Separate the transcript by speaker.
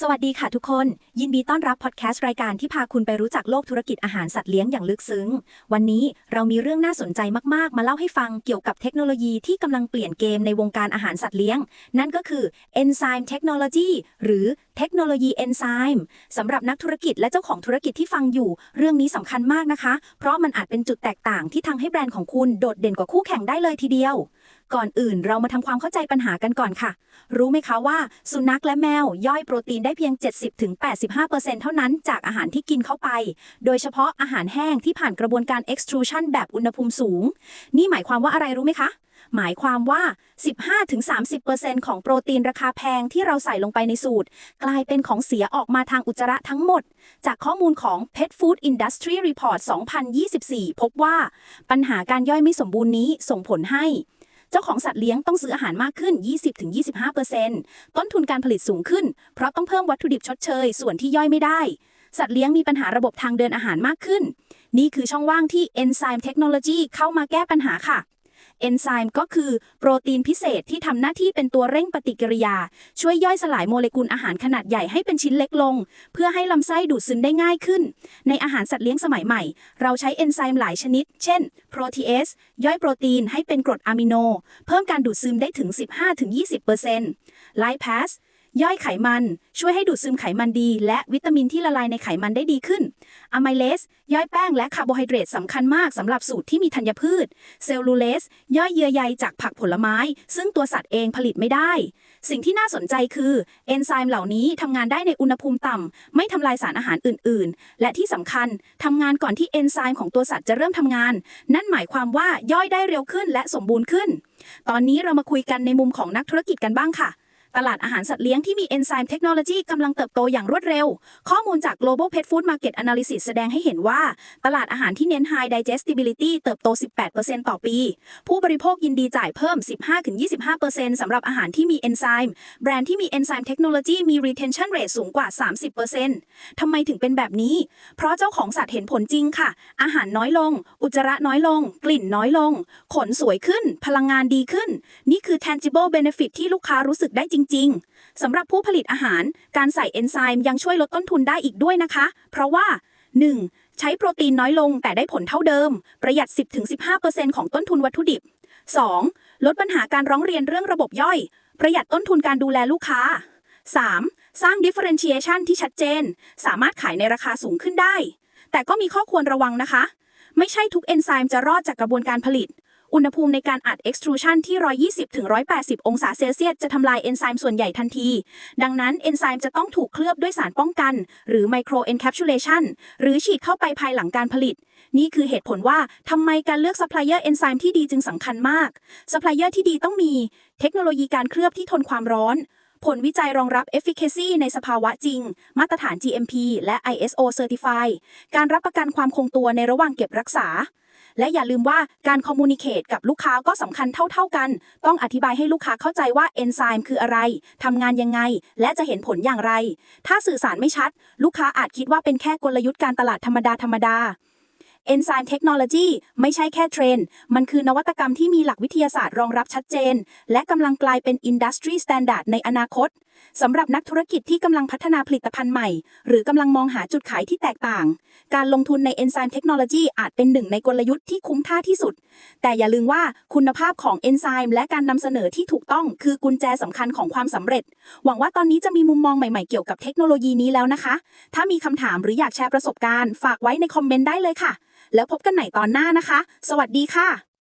Speaker 1: สวัสดีค่ะทุกคน ยินดีต้อนรับพอดแคสต์รายการที่พาคุณไปรู้จักโลกธุรกิจอาหารสัตว์เลี้ยงอย่างลึกซึ้ง วันนี้เรามีเรื่องน่าสนใจมากๆ มาเล่าให้ฟังเกี่ยวกับเทคโนโลยีที่กำลังเปลี่ยนเกมในวงการอาหารสัตว์เลี้ยง นั่นก็คือ Enzyme Technology หรือเทคโนโลยีเอนไซม์สำหรับนักธุรกิจและเจ้าของธุรกิจที่ฟังอยู่ เรื่องนี้สำคัญมากนะคะ เพราะมันอาจเป็นจุดแตกต่างที่ทำให้แบรนด์ของคุณโดดเด่นกว่าคู่แข่งได้เลยทีเดียว ก่อนอื่นเรามาทำความเข้าใจปัญหากันก่อนค่ะ รู้ไหมคะว่า สุนัขและแมว ย่อยโปรตีนได้เพียง 70-85%เท่านั้นจากอาหารที่กินเข้าไป โดยเฉพาะอาหารแห้งที่ผ่านกระบวนการ extrusion แบบอุณหภูมิสูง นี่หมายความว่าอะไรรู้ไหมคะหมายความว่า 15-30%ของโปรตีนราคาแพงที่เราใส่ลงไปในสูตร กลายเป็นของเสียออกมาทางอุจจาระทั้งหมด จากข้อมูลของ Pet Food Industry Report 2024 พบว่า ปัญหาการย่อยไม่สมบูรณ์นี้ส่งผลให้ เจ้าของสัตว์เลี้ยงต้องซื้ออาหารมากขึ้น 20-25%ต้นทุนการผลิตสูงขึ้น เพราะต้องเพิ่มวัตถุดิบชดเชย ส่วนที่ย่อยไม่ได้ สัตว์เลี้ยงมีปัญหาระบบทางเดินอาหารมากขึ้น นี่คือช่องว่างที่ Enzyme Technology เข้ามาแก้ปัญหาค่ะ เอนไซม์ก็คือโปรตีนพิเศษที่ทำหน้าที่เป็นตัวเร่งปฏิกิริยา ช่วยย่อยสลายโมเลกุลอาหารขนาดใหญ่ให้เป็นชิ้นเล็กลง เพื่อให้ลำไส้ดูดซึมได้ง่ายขึ้น ในอาหารสัตว์เลี้ยงสมัยใหม่ เราใช้เอนไซม์หลายชนิด เช่นโปรตีเอสย่อยโปรตีนให้เป็นกรดอะมิโน เพิ่มการดูดซึมได้ถึง 15-20%ไลพาส ย่อยไขมัน ช่วยให้ดูดซึมไขมันดี และวิตามินที่ละลายในไขมันได้ดีขึ้นอะไมเลสย่อยแป้งและคาร์โบไฮเดรตสำคัญมากสำหรับสูตรที่มีธัญพืช เซลลูเลส ย่อยเยื่อใยจากผักผลไม้ ซึ่งตัวสัตว์เองผลิตไม่ได้ สิ่งที่น่าสนใจคือเอนไซม์เหล่านี้ทำงานได้ในอุณหภูมิต่ำไม่ทำลายสารอาหารอื่น ๆ และที่สำคัญทำงานก่อนที่เอนไซม์ของตัวสัตว์จะเริ่มทำงาน นั่นหมายความว่าย่อยได้เร็วขึ้นและสมบูรณ์ขึ้น ตอนนี้เรามาคุยกันในมุมของนักธุรกิจกันบ้างค่ะ ตลาดอาหารสัตว์เลี้ยงที่มี Enzyme Technology กำลังเติบโตอย่างรวดเร็ว ข้อมูลจาก Global Pet Food Market Analysis แสดงให้เห็นว่า ตลาดอาหารที่เน้น High Digestibility เติบโต 18%ต่อปี ผู้บริโภคยินดีจ่ายเพิ่ม 15-25%สำหรับอาหารที่มี Enzyme แบรนด์ที่มี Enzyme Technology มี Retention Rate สูงกว่า 30%ทำไมถึงเป็นแบบนี้ เพราะเจ้าของสัตว์เห็นผลจริงค่ะ อาหารน้อยลง อุจจาระน้อยลง กลิ่นน้อยลง ขนสวยขึ้น พลังงานดีขึ้น นี่คือ tangible benefit ที่ลูกค้ารู้สึกได้จริงๆสำหรับผู้ผลิตอาหาร การใส่เอนไซม์ยังช่วยลดต้นทุนได้อีกด้วยนะคะ เพราะว่า 1. ใช้โปรตีนน้อยลงแต่ได้ผลเท่าเดิม ประหยัด 10-15%ของต้นทุนวัตถุดิบ 2. ลดปัญหาการร้องเรียนเรื่องระบบย่อย ประหยัดต้นทุนการดูแลลูกค้า 3. สร้าง differentiation ที่ชัดเจน สามารถขายในราคาสูงขึ้นได้ แต่ก็มีข้อควรระวังนะคะ ไม่ใช่ทุกเอนไซม์จะรอดจากกระบวนการผลิต อุณหภูมิในการอัด extrusion ที่ 120-180 องศาเซลเซียสจะทำลายเอนไซม์ส่วนใหญ่ทันที ดังนั้นเอนไซม์จะต้องถูกเคลือบด้วยสารป้องกัน หรือ micro encapsulation หรือฉีดเข้าไปภายหลังการผลิต นี่คือเหตุผลว่าทำไมการเลือกซัพพลายเออร์เอนไซม์ที่ดีจึงสำคัญมากซัพพลายเออร์ที่ดีต้องมี เทคโนโลยีการเคลือบที่ทนความร้อนผลวิจัยรองรับ efficacy ในสภาวะจริง มาตรฐาน GMP และ ISO Certify การรับประกันความคงตัวในระหว่างเก็บรักษา และอย่าลืมว่าการคอมมูนิเคตกับลูกค้าก็สำคัญเท่า ๆกัน ต้องอธิบายให้ลูกค้าเข้าใจว่าเอนไซม์คืออะไรทำงานยังไง และจะเห็นผลอย่างไร ถ้าสื่อสารไม่ชัด ลูกค้าอาจคิดว่าเป็นแค่กลยุทธ์การตลาดธรรมดาธรรมดา Enzyme Technology ไม่ใช่แค่เทรนด์ มันคือนวัตกรรมที่มีหลักวิทยาศาสตร์รองรับชัดเจน และกำลังกลายเป็น Industry Standard ในอนาคต สำหรับนักธุรกิจที่กำลังพัฒนาผลิตภัณฑ์ใหม่ หรือกำลังมองหาจุดขายที่แตกต่าง การลงทุนใน Enzyme Technology อาจเป็นหนึ่งในกลยุทธ์ที่คุ้มค่าที่สุด แต่อย่าลืมว่าคุณภาพของเอนไซม์และการนำเสนอที่ถูกต้องคือกุญแจสำคัญของความสำเร็จ หวังว่าตอนนี้จะมีมุมมองใหม่ๆเกี่ยวกับเทคโนโลยีนี้แล้วนะคะ ถ้ามีคำถามหรืออยากแชร์ประสบการณ์ ฝากไว้ในคอมเมนต์ได้เลยค่ะ แล้วพบกันใหม่ตอนหน้านะคะ สวัสดีค่ะ